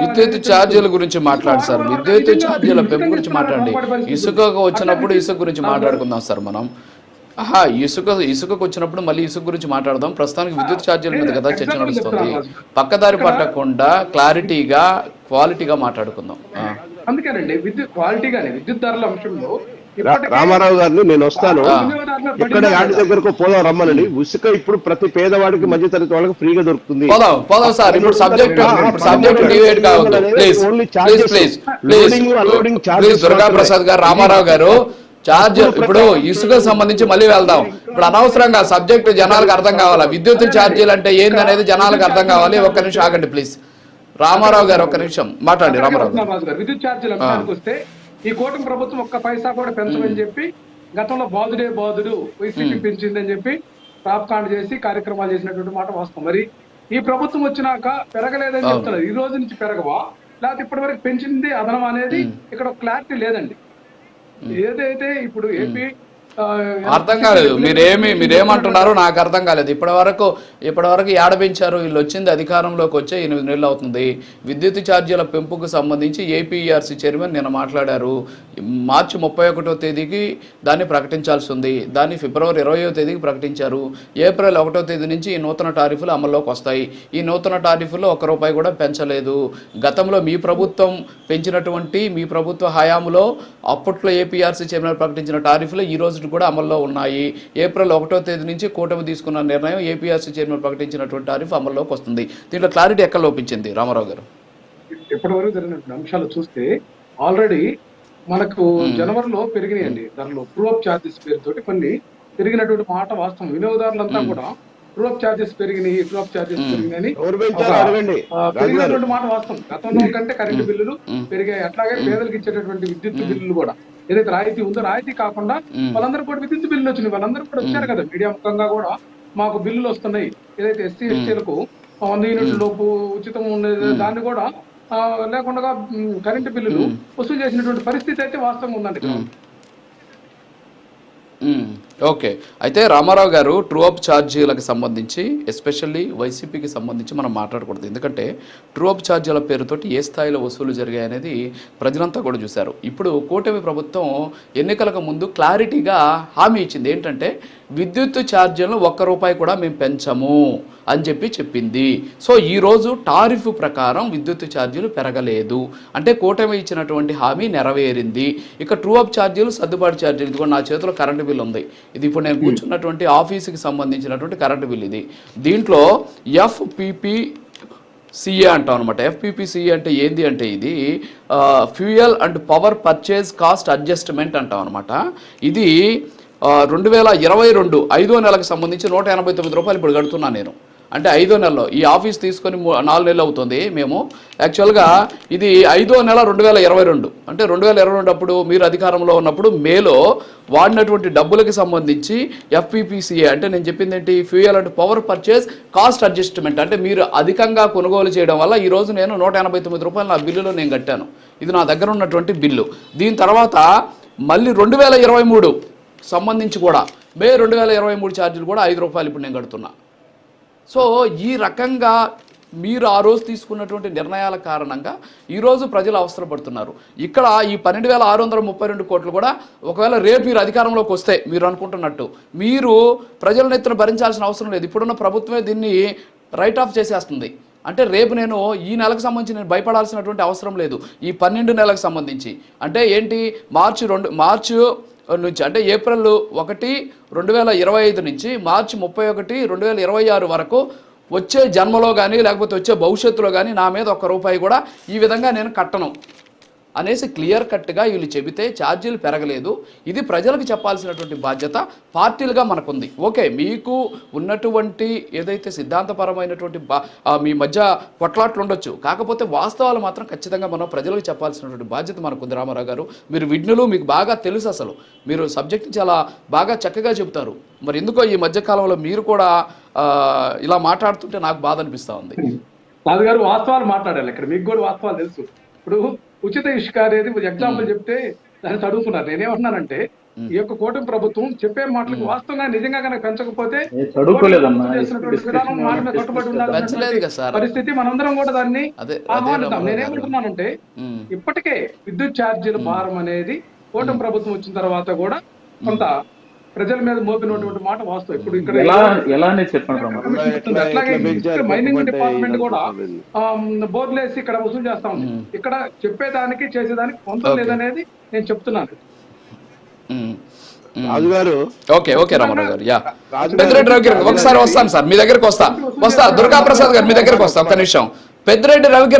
విద్యుత్ ఛార్జీల గురించి మాట్లాడు సార్. విద్యుత్ ఛార్జీల పెంపు గురించి మాట్లాడండి. ఇసుక. వచ్చినప్పుడు ఇసుక గురించి మాట్లాడుకుందాం సార్ మనం. ఆహా ఇసుక ఇసుకకు వచ్చినప్పుడు మళ్ళీ ఇసుక గురించి మాట్లాడదాం. ప్రస్తుతానికి విద్యుత్ ఛార్జీల మీద కదా చర్చ నడుస్తుంది. పక్కదారి పట్టకుండా క్లారిటీగా క్వాలిటీగా మాట్లాడుకుందాం. అందుకేనండి విద్యుత్ క్వాలిటీగానే విద్యుత్ ధరల అంశంలో రామారావు గారిని నేను వస్తాను. ఎక్కడ పడిన యాడ్ దగ్గరకు పోదాం రమ్మనండి. ఉసుక ఇప్పుడు ప్రతి పేదవాడికి మధ్యతరగతి వాళ్ళకి ఫ్రీగా దొరుకుతుంది. ప్రసాద్ గారు రామారావు గారు చార్జ్ ఇప్పుడు ఇసుక సంబంధించి మళ్ళీ వెళ్దాం. ఇప్పుడు అనవసరంగా సబ్జెక్ట్ జనాలకు అర్థం కావాలా? విద్యుత్ ఛార్జీలు అంటే ఏంది అనేది జనాలకు అర్థం కావాలి. ఒక్క నిమిషం ఆగండి ప్లీజ్ రామారావు గారు ఒక్క నిమిషం. మాట్లాడండి రామారావు గారు. గారు విద్యుత్ ఛార్జీల వస్తే ఈ కూటమి ప్రభుత్వం ఒక్క పైసా కూడా పెంచమని చెప్పి గతంలో బాధుడే బాధుడు వైసీపీ పెంచిందని చెప్పి ప్రాప్కాండ చేసి కార్యక్రమాలు చేసినటువంటి మాట వాస్తవం. మరి ఈ ప్రభుత్వం వచ్చినాక పెరగలేదని చెప్తున్నారు. ఈ రోజు నుంచి పెరగవా? లేకపోతే ఇప్పటి వరకు పెంచింది అదనం అనేది ఇక్కడ క్లారిటీ లేదండి. ఏదైతే ఇప్పుడు ఏపీ అర్థం కాలేదు. మీరేమి మీరేమంటున్నారో నాకు అర్థం కాలేదు. ఇప్పటి వరకు ఇప్పటి వరకు ఏడ పెంచారు వీళ్ళు వచ్చింది అధికారంలోకి వచ్చే ఎనిమిది నెలలు అవుతుంది. విద్యుత్ ఛార్జీల పెంపుకు సంబంధించి ఏపీఆర్సీ చైర్మన్ నిన్న మాట్లాడారు. మార్చి ముప్పై ఒకటో తేదీకి దాన్ని ప్రకటించాల్సి ఉంది. దాన్ని ఫిబ్రవరి ఇరవయో తేదీకి ప్రకటించారు. ఏప్రిల్ ఒకటో తేదీ నుంచి ఈ నూతన టారిఫ్లు అమల్లోకి వస్తాయి. ఈ నూతన టారిఫ్లో ఒక్క రూపాయి కూడా పెంచలేదు. గతంలో మీ ప్రభుత్వం పెంచినటువంటి మీ ప్రభుత్వ హయాంలో అప్పట్లో ఏపీఆర్సీ చైర్మన్ ప్రకటించిన టారిఫ్లు ఈ రోజు కూడా అమల్లో ఉన్నాయి. ఏప్రిల్ ఒకటో తేదీ నుంచి కూటమి తీసుకున్న నిర్ణయం ఏపీఆర్సీ చైర్మన్ ప్రకటించినటువంటి టారిఫ్ అమల్లోకి వస్తుంది. దీంట్లో క్లారిటీ ఎక్కడ లోపించింది? రామారావు గారు. ఇప్పటి వరకు జరిగినటువంటి అంశాలు చూస్తే ఆల్రెడీ మనకు జనవరిలో పెరిగినాయండి. ధరలు ట్రూఅప్ ఛార్జెస్ పేరుతోటి కొన్ని పెరిగినటువంటి మాట వాస్తవం. వినియోగదారులంతా కూడా ట్రూఅప్ ఛార్జెస్ పెరిగినాయి ట్రూఅప్ ఛార్జెస్ పెరిగినాయి పెరిగినటువంటి మాట వాస్తవం. గతంలో కంటే కరెంటు బిల్లులు పెరిగాయి. అట్లాగే పేదలకు ఇచ్చేటటువంటి విద్యుత్ బిల్లులు కూడా. ఏదైతే రాయితీ ఉందో రాయితీ కాకుండా వాళ్ళందరూ కూడా విద్యుత్ బిల్లులు వచ్చినాయి. వాళ్ళందరూ కూడా వచ్చారు కదా. మీడియా ముఖంగా కూడా మాకు బిల్లులు వస్తున్నాయి. ఏదైతే ఎస్సీ ఎస్టీలకు వంద యూనిట్ల లోపు ఉచితం ఉండేది దాన్ని కూడా లేకుండా కరెంటు బిల్లులు వసూలు చేసినటువంటి పరిస్థితి అయితే వాస్తవంగా ఉందండి. ఓకే. అయితే రామారావు గారు ట్రూ అప్ ఛార్జీలకు సంబంధించి ఎస్పెషల్లీ వైసీపీకి సంబంధించి మనం మాట్లాడకూడదు. ఎందుకంటే ట్రూ అప్ ఛార్జీల పేరుతోటి ఏ స్థాయిలో వసూలు జరిగాయి అనేది ప్రజలంతా కూడా చూశారు. ఇప్పుడు కూటమి ప్రభుత్వం ఎన్నికలకు ముందు క్లారిటీగా హామీ ఇచ్చింది. ఏంటంటే విద్యుత్ ఛార్జీలను ఒక్క రూపాయి కూడా మేము పెంచము అని చెప్పి చెప్పింది. సో ఈరోజు టారిఫ్ ప్రకారం విద్యుత్ ఛార్జీలు పెరగలేదు. అంటే కూటమి ఇచ్చినటువంటి హామీ నెరవేరింది. ఇక ట్రూ అప్ ఛార్జీలు సర్దుబాటు ఛార్జీలు ఇది కూడా నా చేతిలో కరెంటు బిల్ ఉంది. ఇది ఇప్పుడు నేను కూర్చున్నటువంటి ఆఫీస్కి సంబంధించినటువంటి కరెంటు బిల్ ఇది. దీంట్లో ఎఫ్పిపి సిఏ అంటాం అనమాట ఎఫ్పిపిసిఏ అంటే ఏంది అంటే ఇది fuel and power purchase cost adjustment అంటాం అనమాట ఇది రెండు వేల ఇరవై రెండు ఐదో నెలకు సంబంధించి నూట ఎనభై తొమ్మిది రూపాయలు ఇప్పుడు కడుతున్నాను నేను. అంటే ఐదో నెలలో ఈ ఆఫీస్ తీసుకొని నాలుగు నెలలు అవుతుంది మేము. యాక్చువల్గా ఇది ఐదో నెల రెండు వేల ఇరవై రెండు. అంటే రెండు వేల ఇరవై రెండు అప్పుడు మీరు అధికారంలో ఉన్నప్పుడు మేలో వాడినటువంటి డబ్బులకి సంబంధించి ఎఫ్పిపిసిఏ అంటే నేను చెప్పింది ఏంటి fuel and power purchase cost adjustment అంటే మీరు అధికంగా కొనుగోలు చేయడం వల్ల ఈ రోజు నేను నూట ఎనభై తొమ్మిది రూపాయలు నా బిల్లులో నేను కట్టాను. ఇది నా దగ్గర ఉన్నటువంటి బిల్లు. దీని తర్వాత మళ్ళీ రెండు వేల ఇరవై మూడు సంబంధించి కూడా. మే రెండు వేల ఇరవై మూడు ఛార్జీలు కూడా ఐదు రూపాయలు ఇప్పుడు నేను కడుతున్నా. సో ఈ రకంగా మీరు ఆ రోజు తీసుకున్నటువంటి నిర్ణయాల కారణంగా ఈరోజు ప్రజలు అవసరపడుతున్నారు. ఇక్కడ ఈ పన్నెండు వేల ఆరు వందల ముప్పై రెండు కోట్లు కూడా ఒకవేళ రేపు మీరు అధికారంలోకి వస్తే మీరు అనుకుంటున్నట్టు మీరు ప్రజల నెత్తిన భరించాల్సిన అవసరం లేదు. ఇప్పుడున్న ప్రభుత్వమే దీన్ని రైట్ ఆఫ్ చేసేస్తుంది. అంటే రేపు నేను ఈ నెలకు సంబంధించి నేను భయపడాల్సినటువంటి అవసరం లేదు. ఈ పన్నెండు నెలలకు సంబంధించి. అంటే ఏంటి? మార్చి రెండు మార్చి నుంచి అంటే ఏప్రిల్ ఒకటి రెండు వేల ఇరవై ఐదు నుంచి మార్చి ముప్పై ఒకటి రెండు వేల ఇరవై ఆరు వరకు వచ్చే జన్మలో కానీ లేకపోతే వచ్చే భవిష్యత్తులో కానీ నా మీద ఒక్క రూపాయి కూడా ఈ విధంగా నేను కట్టను. అనేసి క్లియర్ కట్గా వీళ్ళు చెబితే ఛార్జీలు పెరగలేదు. ఇది ప్రజలకు చెప్పాల్సినటువంటి బాధ్యత పార్టీలుగా మనకుంది. ఓకే మీకు ఉన్నటువంటి ఏదైతే సిద్ధాంతపరమైనటువంటి బా మీ మధ్య కొట్లాట్లు ఉండొచ్చు. కాకపోతే వాస్తవాలు మాత్రం ఖచ్చితంగా మనం ప్రజలకు చెప్పాల్సినటువంటి బాధ్యత మనకుంది రామారావు గారు. మీరు విఘ్నులు మీకు బాగా తెలుసు అసలు. మీరు సబ్జెక్ట్ చాలా బాగా చక్కగా చెబుతారు. మరి ఎందుకో ఈ మధ్యకాలంలో మీరు కూడా ఇలా మాట్లాడుతుంటే నాకు బాధ అనిపిస్తూ ఉంది. రాజు గారు వాస్తవాలు మాట్లాడాలి. ఇక్కడ మీకు కూడా వాస్తవాలు తెలుసు. ఇప్పుడు ఉచిత ఇసుక అనేది ఎగ్జాంపుల్ చెప్తే దాన్ని చదువుతున్నారు నేనేమంటున్నానంటే ఈ యొక్క కూటమి ప్రభుత్వం చెప్పే మాటలకు వాస్తవంగా నిజంగా కనుక పెంచకపోతే. పరిస్థితి మనందరం కూడా దాన్ని ఆహ్వానిద్దాం. నేనేమంటున్నానంటే ఇప్పటికే విద్యుత్ ఛార్జీల భారం అనేది కూటమి ప్రభుత్వం వచ్చిన తర్వాత కూడా కొంత ప్రజల మీద మోపినటువంటి మాట వాస్తవం. ఇప్పుడు ఇక్కడ ఎలా ఎలానే చెప్పండి అట్లాగే? మైనింగ్ డిపార్ట్మెంట్ కూడా వేసి ఇక్కడ వసూలు చేస్తా ఉంది. ఇక్కడ చెప్పేదానికి చేసేదానికి పొందం లేదనేది నేను చెప్తున్నాను. ఓకే ఓకే రామారావు గారు యా. రాజు పెద్దిరెడ్డి రవి గారు ఒకసారి వస్తాను సార్ మీ దగ్గరకు వస్తా. వస్తా దుర్గా ప్రసాద్ గారు మీ దగ్గరకు వస్తా ఒక్క నిమిషం. పెద్దిరెడ్డి రవి